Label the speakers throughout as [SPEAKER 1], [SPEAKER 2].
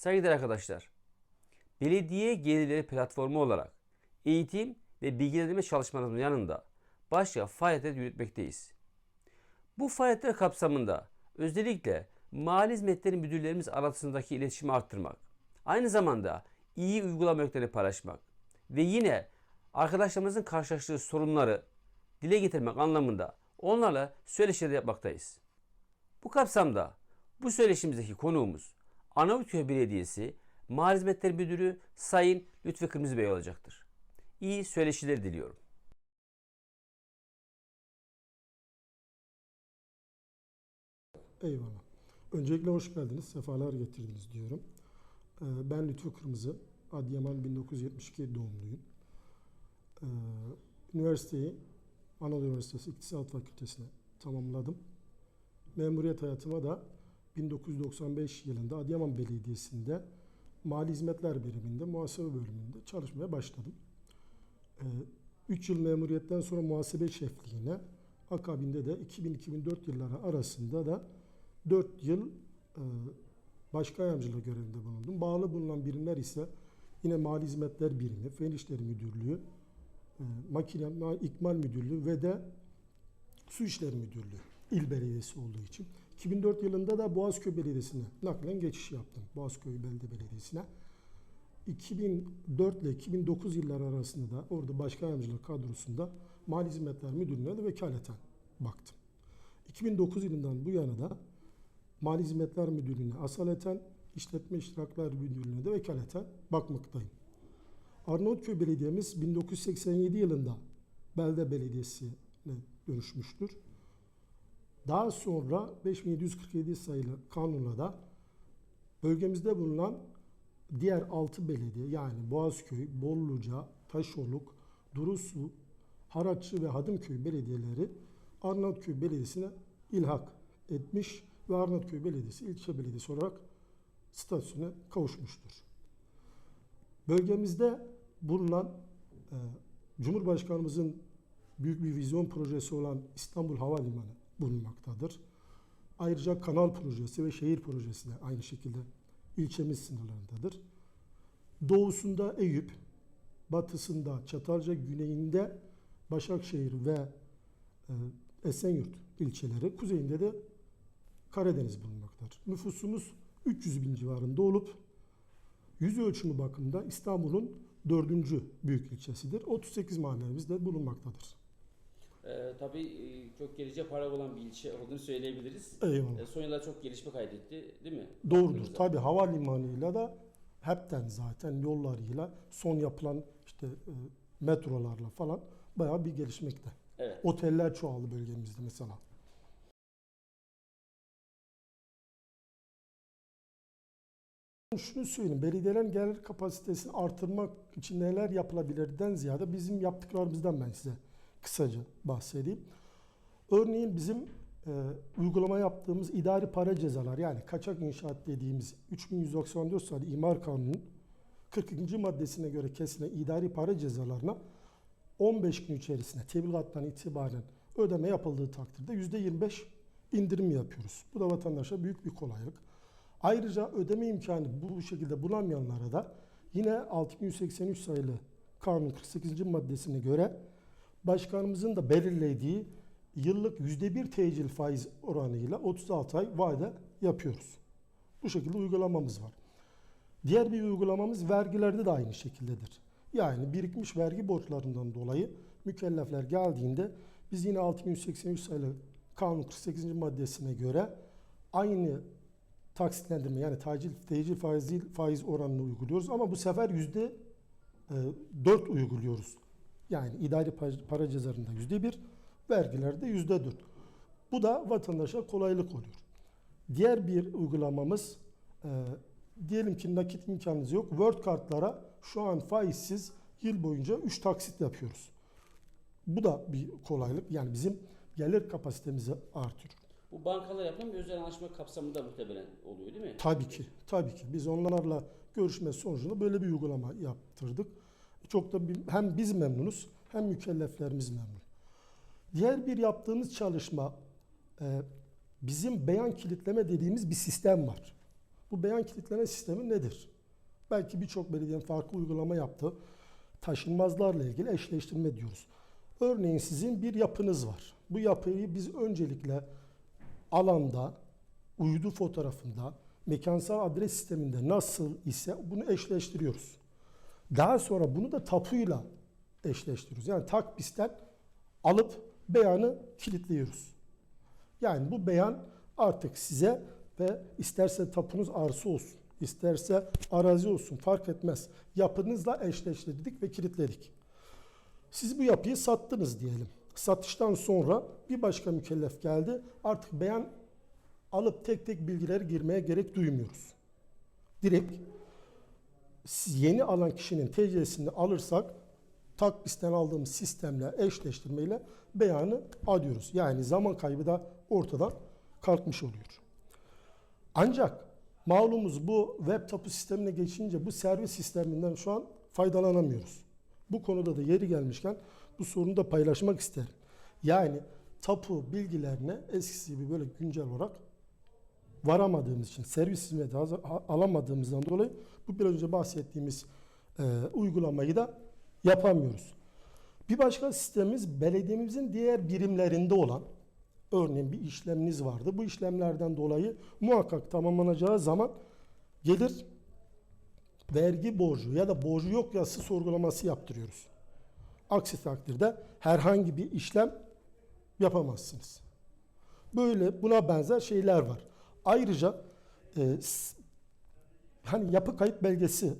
[SPEAKER 1] Saygıdeğer arkadaşlar, belediye gelirleri platformu olarak eğitim ve bilgilendirme çalışmalarımızın yanında başka faaliyetler yürütmekteyiz. Bu faaliyetler kapsamında özellikle mali hizmetleri müdürlerimiz arasındaki iletişimi arttırmak, aynı zamanda iyi uygulama örneklerini paylaşmak ve yine arkadaşlarımızın karşılaştığı sorunları dile getirmek anlamında onlarla söyleşiler yapmaktayız. Bu kapsamda bu söyleşimizdeki konuğumuz Arnavutköy Belediyesi Mali Hizmetler Müdürü Sayın Lütfi Kırmızı Bey olacaktır. İyi söyleşiler diliyorum.
[SPEAKER 2] Eyvallah. Öncelikle hoş geldiniz, sefalar getirdiniz diyorum. Ee, Ben Lütfü Kırmızı, Adıyaman 1972 doğumluyum. Ee, Üniversiteyi Anadolu Üniversitesi İktisat Fakültesine tamamladım. Memuriyet hayatıma da 1995 yılında Adıyaman Belediyesi'nde Mali Hizmetler Biriminde muhasebe bölümünde çalışmaya başladım. 3 yıl memuriyetten sonra muhasebe şefliğine, akabinde de 2000-2004 yılları arasında da 4 yıl e, başka yardımcılık görevinde bulundum. Bağlı bulunan birimler ise yine Mali Hizmetler Birimi, Fen İşleri Müdürlüğü, e, Makine Ma- İkmal Müdürlüğü ve de Su İşleri Müdürlüğü il belediyesi olduğu için. 2004 yılında da Boğazköy Belediyesi'ne naklen geçiş yaptım. Boğazköy Belediye Belediyesi'ne. 2004 ile 2009 yılları arasında da orada başkan yardımcılık kadrosunda Mali Hizmetler Müdürlüğü'ne de vekaleten baktım. 2009 yılından bu yana da Mali Hizmetler Müdürlüğü'ne asaleten, İşletme İştirakler Müdürlüğü'ne de vekaleten bakmaktayım. Arnavutköy Belediye'miz 1987 yılında Belde Belediyesi'ne dönüşmüştür. Daha sonra 5747 sayılı kanunla da bölgemizde bulunan diğer 6 belediye yani Boğazköy, Bolluca, Taşoluk, Durusu, Haraçlı ve Hadımköy belediyeleri Arnavutköy Belediyesi'ne ilhak etmiş ve Arnavutköy Belediyesi ilçe belediyesi olarak statüsüne kavuşmuştur. Bölgemizde bulunan e, Cumhurbaşkanımızın büyük bir vizyon projesi olan İstanbul Havalimanı bulunmaktadır. Ayrıca kanal projesi ve şehir projesi de aynı şekilde ilçemiz sınırlarındadır. Doğusunda Eyüp, batısında Çatalca, güneyinde Başakşehir ve e, Esenyurt ilçeleri, kuzeyinde de Karadeniz bulunmaktadır. Nüfusumuz 300 bin civarında olup yüz ölçümü bakımında İstanbul'un dördüncü büyük ilçesidir. 38 mahallemiz de bulunmaktadır.
[SPEAKER 1] Tabii e, çok geleceğe para olan bir ilçe olduğunu söyleyebiliriz.
[SPEAKER 2] Eyvallah.
[SPEAKER 1] Ee, son yıllarda çok gelişme kaydetti değil mi?
[SPEAKER 2] Doğrudur.
[SPEAKER 1] Baktığımızda.
[SPEAKER 2] Tabi havalimanıyla da hepten zaten yollarıyla son yapılan işte e, metrolarla falan bayağı bir gelişmekte.
[SPEAKER 1] Evet.
[SPEAKER 2] Oteller çoğaldı bölgemizde mesela. Şunu söyleyeyim, belediyelerin gelir kapasitesini artırmak için neler yapılabilirden ziyade bizim yaptıklarımızdan ben size kısaca bahsedeyim. Örneğin bizim e, uygulama yaptığımız idari para cezalar yani kaçak inşaat dediğimiz 3194 sayılı imar kanunun 42. maddesine göre kesilen idari para cezalarına 15 gün içerisinde tebligattan itibaren ödeme yapıldığı takdirde %25 indirim yapıyoruz. Bu da vatandaşa büyük bir kolaylık. Ayrıca ödeme imkanı bu şekilde bulamayanlara da yine 6183 sayılı kanun 48. maddesine göre başkanımızın da belirlediği yıllık %1 tecil faiz oranıyla 36 ay vade yapıyoruz. Bu şekilde uygulamamız var. Diğer bir uygulamamız vergilerde de aynı şekildedir. Yani birikmiş vergi borçlarından dolayı mükellefler geldiğinde biz yine 6183 sayılı kanun 48. maddesine göre aynı taksitlendirme yani tacil tecil faiz faiz oranını uyguluyoruz ama bu sefer yüzde e, 4 uyguluyoruz. Yani idari pa- para cezalarında yüzde bir, vergilerde yüzde dört. Bu da vatandaşa kolaylık oluyor. Diğer bir uygulamamız e, diyelim ki nakit imkanınız yok. Word kartlara şu an faizsiz yıl boyunca 3 taksit yapıyoruz. Bu da bir kolaylık. Yani bizim gelir kapasitemizi artırıyor.
[SPEAKER 1] Bu bankalar yapılan bir özel anlaşma kapsamında muhtemelen oluyor değil mi?
[SPEAKER 2] Tabii ki, tabii ki. Biz onlarla görüşme sonucunda böyle bir uygulama yaptırdık. Çok da hem biz memnunuz hem mükelleflerimiz memnun. Diğer bir yaptığımız çalışma e, bizim beyan kilitleme dediğimiz bir sistem var. Bu beyan kilitleme sistemi nedir? Belki birçok belediyenin farklı uygulama yaptı. Taşınmazlarla ilgili eşleştirme diyoruz. Örneğin sizin bir yapınız var. Bu yapıyı biz öncelikle alanda, uydu fotoğrafında, mekansal adres sisteminde nasıl ise bunu eşleştiriyoruz. Daha sonra bunu da tapuyla eşleştiriyoruz. Yani takbisten alıp beyanı kilitliyoruz. Yani bu beyan artık size ve isterse tapunuz arsa olsun, isterse arazi olsun fark etmez. Yapınızla eşleştirdik ve kilitledik. Siz bu yapıyı sattınız diyelim. Satıştan sonra bir başka mükellef geldi. Artık beyan alıp tek tek bilgileri girmeye gerek duymuyoruz. Direkt yeni alan kişinin TC'sini alırsak takbisten aldığımız sistemle eşleştirmeyle beyanı alıyoruz. Yani zaman kaybı da ortadan kalkmış oluyor. Ancak malumuz bu web tapu sistemine geçince bu servis sisteminden şu an faydalanamıyoruz. Bu konuda da yeri gelmişken bu sorunu da paylaşmak isterim. Yani tapu bilgilerine eskisi gibi böyle güncel olarak varamadığımız için, servis hizmeti alamadığımızdan dolayı bu biraz önce bahsettiğimiz e, uygulamayı da yapamıyoruz. Bir başka sistemimiz belediyemizin diğer birimlerinde olan örneğin bir işleminiz vardı. Bu işlemlerden dolayı muhakkak tamamlanacağı zaman gelir vergi borcu ya da borcu yok yazısı sorgulaması yaptırıyoruz. Aksi takdirde herhangi bir işlem yapamazsınız. Böyle buna benzer şeyler var. Ayrıca e, hani yapı kayıt belgesi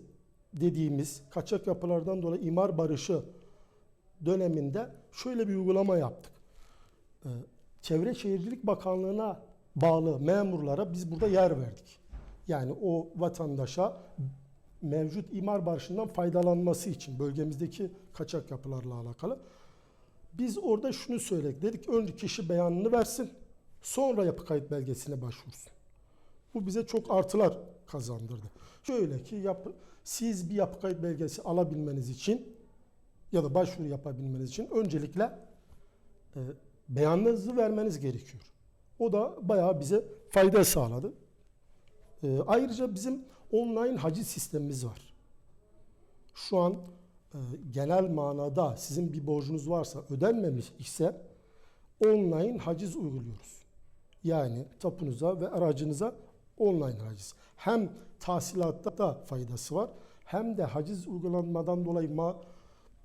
[SPEAKER 2] dediğimiz kaçak yapılardan dolayı imar barışı döneminde şöyle bir uygulama yaptık. Ee, Çevre Şehircilik Bakanlığı'na bağlı memurlara biz burada yer verdik. Yani o vatandaşa mevcut imar barışından faydalanması için bölgemizdeki kaçak yapılarla alakalı. Biz orada şunu söyledik. Dedik önce kişi beyanını versin. Sonra yapı kayıt belgesine başvursun. Bu bize çok artılar kazandırdı. Şöyle ki yapı, siz bir yapı kayıt belgesi alabilmeniz için ya da başvuru yapabilmeniz için öncelikle e, beyanınızı vermeniz gerekiyor. O da bayağı bize fayda sağladı. E, ayrıca bizim online haciz sistemimiz var. Şu an e, genel manada sizin bir borcunuz varsa ödenmemiş ise online haciz uyguluyoruz. Yani tapunuza ve aracınıza online haciz. Hem tahsilatta da faydası var hem de haciz uygulanmadan dolayı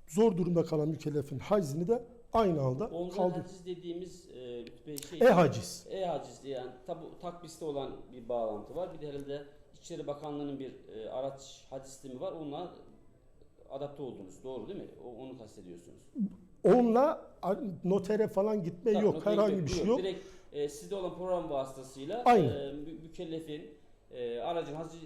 [SPEAKER 2] zor durumda kalan mükellefin hacizini de aynı anda
[SPEAKER 3] Online
[SPEAKER 2] kaldı.
[SPEAKER 3] haciz dediğimiz e, şey
[SPEAKER 2] E-haciz.
[SPEAKER 3] E-haciz yani tabu takbiste olan bir bağlantı var. Bir de herhalde İçişleri Bakanlığı'nın bir e, araç haciz sistemi var. Onunla adapte oldunuz. Doğru değil mi? O, onu kastediyorsunuz.
[SPEAKER 2] Onunla notere falan gitme
[SPEAKER 3] Tabii,
[SPEAKER 2] yok. Herhangi bir şey yok.
[SPEAKER 3] Direkt e, sizde olan program vasıtasıyla
[SPEAKER 2] Aynen.
[SPEAKER 3] e, mü- mükellefin e, aracın hacı,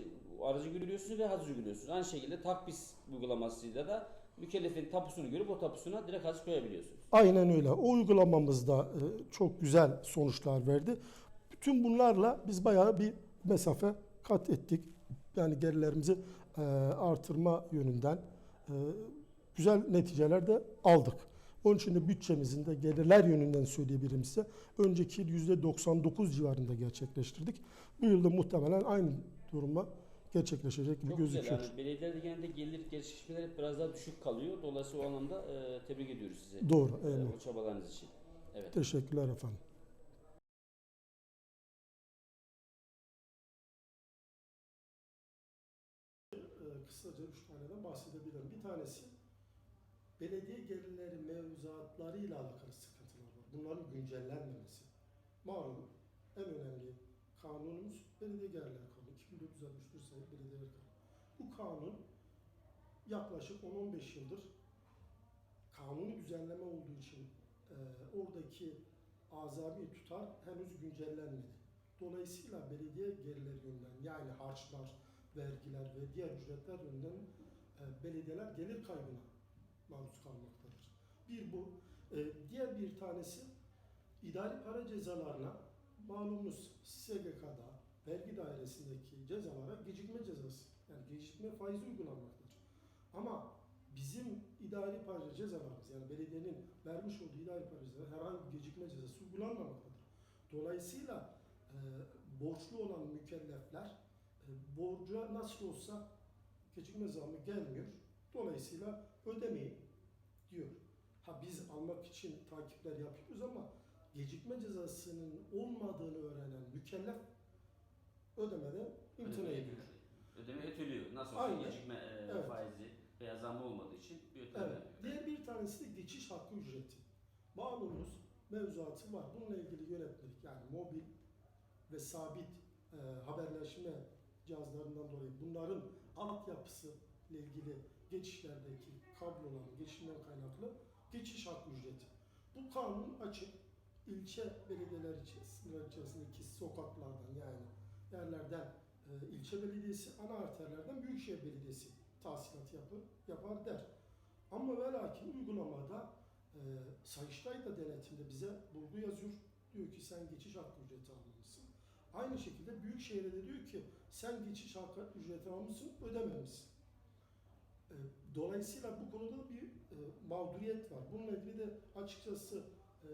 [SPEAKER 3] aracı görüyorsunuz ve hacı görüyorsunuz. Aynı şekilde takbis uygulamasıyla da mükellefin tapusunu görüp o tapusuna direkt haciz koyabiliyorsunuz.
[SPEAKER 2] Aynen öyle. O uygulamamızda e, çok güzel sonuçlar verdi. Bütün bunlarla biz bayağı bir mesafe kat ettik. Yani gerilerimizi e, artırma yönünden e, güzel neticeler de aldık. Onun için de bütçemizin de gelirler yönünden söyleyebilirim size. Önceki yıl %99 civarında gerçekleştirdik. Bu yılda muhtemelen aynı duruma gerçekleşecek gibi
[SPEAKER 3] Çok
[SPEAKER 2] gözüküyor.
[SPEAKER 3] güzel. Yani belediyelerde genelde gelir gelişmeler hep biraz daha düşük kalıyor. Dolayısıyla o anlamda e, tebrik ediyoruz sizi.
[SPEAKER 2] Doğru.
[SPEAKER 3] e, o çabalarınız için. Evet.
[SPEAKER 2] Teşekkürler efendim. Ee, kısaca üç taneden bahsedebilirim. Bir tanesi belediye gelirleri mevzuatlarıyla alakalı sıkıntılar var. Bunların güncellenmemesi. Malum en önemli kanunumuz Belediye Gelirleri Kanunu. 2461 sayılı Belediyeler Kanunu. Bu kanun yaklaşık 10-15 yıldır kanuni düzenleme olduğu için e, oradaki azami tutar henüz güncellenmedi. Dolayısıyla belediye gelirleri yönünden yani harçlar, vergiler ve diğer ücretler yönünden e, belediyeler gelir kaybına maruz kalmaktadır. Bir bu. E, diğer bir tanesi idari para cezalarına malumunuz SGK'da vergi dairesindeki cezalara gecikme cezası yani gecikme faizi uygulanmaktadır. Ama bizim idari para cezalarımız yani belediyenin vermiş olduğu idari para cezaları herhangi bir gecikme cezası uygulanmamaktadır. Dolayısıyla e, borçlu olan mükellefler e, borca nasıl olsa gecikme zammı gelmiyor. Dolayısıyla ödemeyin diyor. Ha biz almak için takipler yapıyoruz ama gecikme cezasının olmadığını öğrenen mükellef ödemeden imtina
[SPEAKER 3] Ödeme-
[SPEAKER 2] ediyor.
[SPEAKER 3] Ödeme öteliyor. Nasıl olsa
[SPEAKER 2] Aynen.
[SPEAKER 3] gecikme e,
[SPEAKER 2] Evet.
[SPEAKER 3] faizi veya zammı olmadığı için bir öteleme
[SPEAKER 2] Evet.
[SPEAKER 3] yapıyor.
[SPEAKER 2] Diğer bir tanesi de geçiş hakkı ücreti. Malumunuz mevzuatı var. Bununla ilgili yönetmelik yani mobil ve sabit e, haberleşme cihazlarından dolayı bunların altyapısı ile ilgili geçişlerdeki kabloların geçişinden kaynaklı geçiş hakkı ücreti. Bu kanun açık. İlçe belediyeler sınırlar içerisindeki sokaklardan yani yerlerden e, ilçe belediyesi, ana arterlerden büyükşehir belediyesi tahsilat yapı, yapar der. Ama ve lakin uygulamada e, Sayıştay da denetimde bize bulgu yazıyor. Diyor ki sen geçiş hakkı ücreti almışsın. Aynı şekilde Büyükşehir'e de diyor ki sen geçiş hakkı ücreti almışsın, ödememişsin. E, dolayısıyla bu konuda bir e, mağduriyet var. Bununla ilgili de açıkçası e,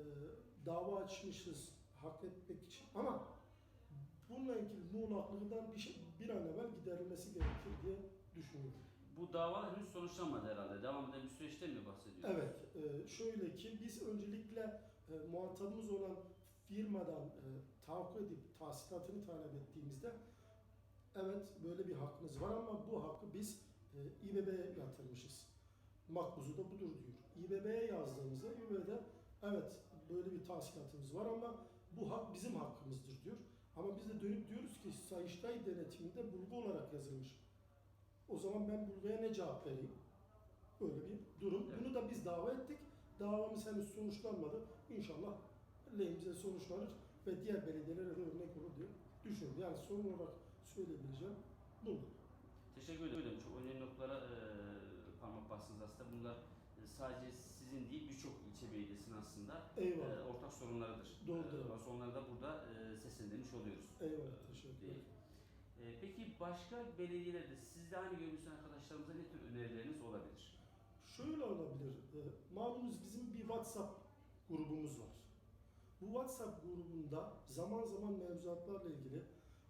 [SPEAKER 2] dava açmışız hak etmek için. Ama bununla ilgili muğlaklığından bir, şey, bir an evvel giderilmesi gerekir diye düşünüyorum.
[SPEAKER 3] Bu dava henüz sonuçlanmadı herhalde. Devam eden bir süreçten mi bahsediyoruz?
[SPEAKER 2] Evet, şöyle ki biz öncelikle muhatabımız olan firmadan tahakkuk edip tahsilatını talep ettiğimizde evet böyle bir hakkınız var ama bu hakkı biz e, İBB'ye yatırmışız. Makbuzu da budur diyor. İBB'ye yazdığımızda İBB'de evet böyle bir tahsilatımız var ama bu hak bizim hakkımızdır diyor. Ama biz de dönüp diyoruz ki Sayıştay denetiminde bulgu olarak yazılmış. O zaman ben bulguya ne cevap vereyim? Böyle bir durum.
[SPEAKER 3] Evet.
[SPEAKER 2] Bunu da biz dava ettik. Davamız henüz sonuçlanmadı. İnşallah lehimize sonuçlanır ve diğer belediyelere de örnek olur diye düşünüyorum. Yani sorun olarak söyleyebileceğim budur.
[SPEAKER 3] Teşekkür ederim. Çok önemli noktalara e, parmak bastınız aslında. Bunlar sadece sizin değil birçok ilçe belediyesinin aslında e, ortak sorunlarıdır.
[SPEAKER 2] Doğrudur.
[SPEAKER 3] E, o sorunları da burada e, seslendirmiş oluyoruz.
[SPEAKER 2] Eyvallah. Teşekkür ederim.
[SPEAKER 3] E, peki başka belediyelerde sizde aynı görmüşsün arkadaşlarımıza ne tür önerileriniz olabilir?
[SPEAKER 2] Şöyle olabilir. E, malumunuz bizim bir WhatsApp grubumuz var. Bu WhatsApp grubunda zaman zaman mevzuatlarla ilgili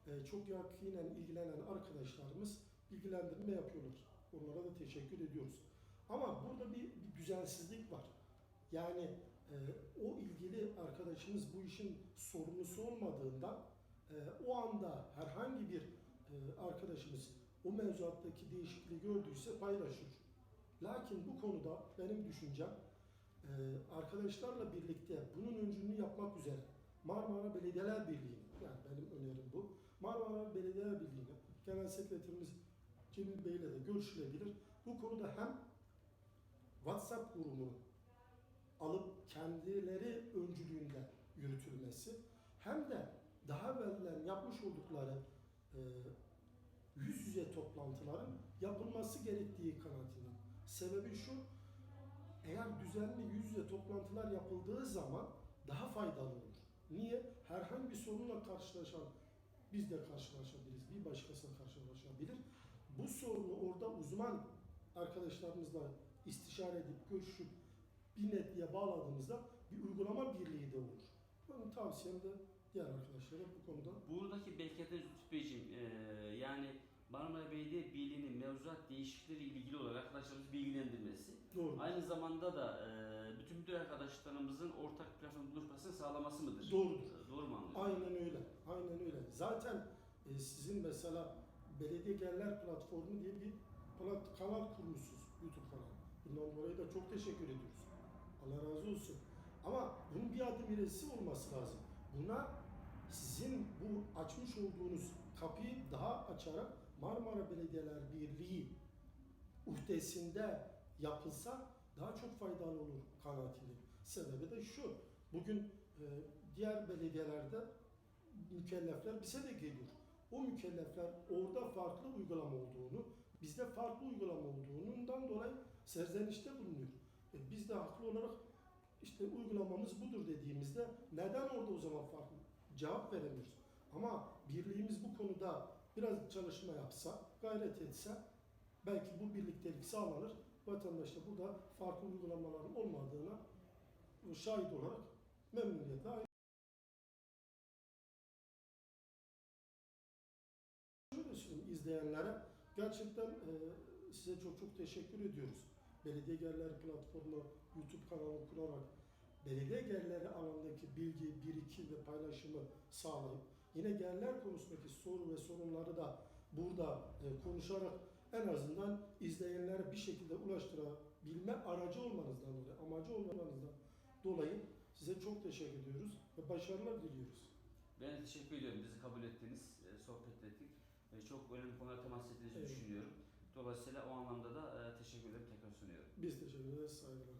[SPEAKER 2] e, çok yakinen ilgilenen arkadaşlarımız bilgilendirme yapıyorlar. Onlara da teşekkür ediyoruz. Ama burada bir, bir düzensizlik var. Yani e, o ilgili arkadaşımız bu işin sorumlusu olmadığından e, o anda herhangi bir e, arkadaşımız o mevzuattaki değişikliği gördüyse paylaşır. Lakin bu konuda benim düşüncem e, arkadaşlarla birlikte bunun öncülüğünü yapmak üzere Marmara Belediyeler Birliği, yani benim önerim bu, Marmara Belediyeler Birliği'ne Genel Sekreterimiz Cemil Bey ile de görüşülebilir. Bu konuda hem WhatsApp grubunu alıp kendileri öncülüğünde yürütülmesi hem de daha evvelden yapmış oldukları e, yüz yüze toplantıların yapılması gerektiği kanaatindeyim. Sebebi şu, eğer düzenli yüz yüze toplantılar yapıldığı zaman daha faydalı olur. Niye? Herhangi bir sorunla karşılaşan, biz de karşılaşabiliriz, bir başkası karşılaşabilir. Bu sorunu orada uzman arkadaşlarımızla istişare edip, görüşüp bir netliğe bağladığımızda bir uygulama birliği de olur. Benim tavsiyem de diğer arkadaşlara bu konuda
[SPEAKER 3] Buradaki Lütfü Beyciğim, e, yani Marmara Belediye Birliği'nin mevzuat değişiklikleri ile ilgili olarak arkadaşlarımızı bilgilendirmesi,
[SPEAKER 2] doğru.
[SPEAKER 3] aynı zamanda da e, bütün müdür arkadaşlarımızın ortak platform buluşmasını sağlaması mıdır?
[SPEAKER 2] Doğrudur.
[SPEAKER 3] Doğru mu anlıyorum?
[SPEAKER 2] Aynen öyle. Aynen öyle. Zaten e, sizin mesela Belediye Geller Platformu diye bir plat- kanal kurmuşsunuz. YouTube kanalı. Bundan dolayı da çok teşekkür ediyoruz. Allah razı olsun. Ama bunun bir adım ilerisi olması lazım. Buna sizin bu açmış olduğunuz kapıyı daha açarak Marmara Belediyeler Birliği uhdesinde yapılsa daha çok faydalı olur kanaatindeyim. Sebebi de şu. Bugün e, diğer belediyelerde mükellefler bize de geliyor. O mükellefler orada farklı uygulama olduğunu, bizde farklı uygulama olduğundan dolayı serzenişte bulunuyor. E, biz de haklı olarak işte uygulamamız budur dediğimizde neden orada o zaman farklı cevap veremiyoruz. Ama birliğimiz bu konuda biraz çalışma yapsa, gayret etse belki bu birliktelik sağlanır. Vatandaş da burada farklı uygulamaların olmadığına şahit olarak memnuniyetle izleyenlere. Gerçekten e, size çok çok teşekkür ediyoruz. Belediye Gelirleri platformu YouTube kanalı kurarak belediye gelirleri alanındaki bilgi, birikim ve paylaşımı sağlayıp yine gelirler konusundaki soru ve sorunları da burada e, konuşarak en azından izleyenlere bir şekilde ulaştırabilme aracı olmanızdan dolayı, amacı olmanızdan dolayı size çok teşekkür ediyoruz ve başarılar diliyoruz.
[SPEAKER 3] Ben teşekkür ediyorum bizi kabul ettiğiniz, e, sohbet ettik. Çok önemli konulara temas ettiğinizi
[SPEAKER 2] Evet.
[SPEAKER 3] düşünüyorum. Dolayısıyla o anlamda da e, teşekkür ederim tekrar sunuyorum.
[SPEAKER 2] Biz teşekkür ederiz. Saygılar.